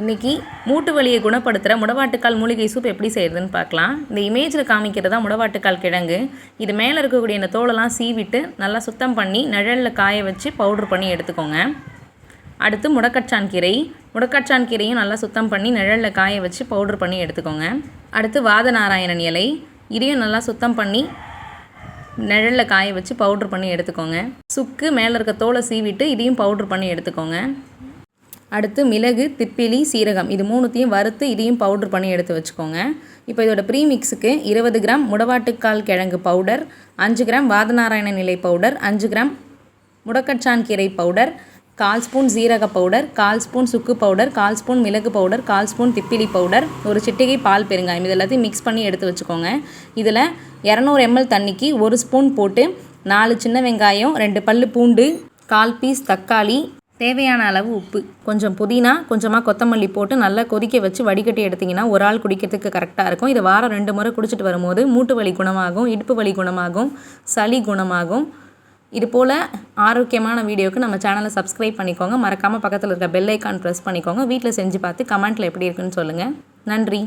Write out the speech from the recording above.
இன்றைக்கி மூட்டு வலியை குணப்படுத்துகிற முடவாட்டுக்கால் மூலிகை சூப் எப்படி செய்கிறதுன்னு பார்க்கலாம். இந்த இமேஜில் காமிக்கிறது தான் முடவாட்டுக்கால் கிழங்கு. இது மேலே இருக்கக்கூடிய இந்த தோலெல்லாம் சீவிட்டு நல்லா சுத்தம் பண்ணி நிழலில் காய வச்சு பவுட்ரு பண்ணி எடுத்துக்கோங்க. அடுத்து முடக்கச்சான் கீரை. முடக்கச்சான் கீரையும் நல்லா சுத்தம் பண்ணி நிழலில் காய வச்சு பவுட்ரு பண்ணி எடுத்துக்கோங்க. அடுத்து வாத நாராயணன் இலை. இதையும் நல்லா சுத்தம் பண்ணி நிழலில் காய வச்சு பவுட்ரு பண்ணி எடுத்துக்கோங்க. சுக்கு மேலே இருக்க தோலை சீவிட்டு இதையும் பவுட்ரு பண்ணி எடுத்துக்கோங்க. அடுத்து மிளகு திப்பிலி சீரகம். இது மூணுத்தையும் வறுத்து இதையும் பவுட்ரு பண்ணி எடுத்து வச்சுக்கோங்க. இப்போ இதோட ப்ரீமிக்ஸுக்கு இருபது கிராம் முடவாட்டுக்கால் கிழங்கு பவுடர் அஞ்சு கிராம் வாதநாராயண நிலை பவுடர் அஞ்சு கிராம் முடக்கச்சான் கீரை பவுடர் கால் ஸ்பூன் சீரக பவுடர் கால் ஸ்பூன் சுக்கு பவுடர் கால் ஸ்பூன் மிளகு பவுடர் கால் ஸ்பூன் திப்பிலி பவுடர் ஒரு சிட்டிகை பால் பெருங்காயம். இது எல்லாத்தையும் மிக்ஸ் பண்ணி எடுத்து வச்சுக்கோங்க. இதில் இரநூறு எம்எல் தண்ணிக்கு ஒரு ஸ்பூன் போட்டு நாலு சின்ன வெங்காயம் ரெண்டு பல் பூண்டு கால் பீஸ் தக்காளி தேவையான அளவு உப்பு. கொஞ்சம் புதினா கொஞ்சமாக கொத்தமல்லி போட்டு நல்லா கொதிக்க வச்சு வடிகட்டி எடுத்திங்கன்னா ஒரு ஆள் குடிக்கிறதுக்கு கரெக்டாக இருக்கும். இதை வாரம் ரெண்டு முறை குடிச்சிட்டு வரும்போது மூட்டு வலி குணமாகும் இடுப்பு வலி குணமாகும் சளி குணமாகும். இது போல் ஆரோக்கியமான வீடியோவுக்கு நம்ம சேனலை சப்ஸ்கிரைப் பண்ணிக்கோங்க. மறக்காமல் பக்கத்தில் இருக்க பெல் ஐக்கான் ப்ரெஸ் பண்ணிக்கோங்க. வீட்டில் செஞ்சு பார்த்து கமெண்ட்டில் எப்படி இருக்குன்னு சொல்லுங்கள் நன்றி.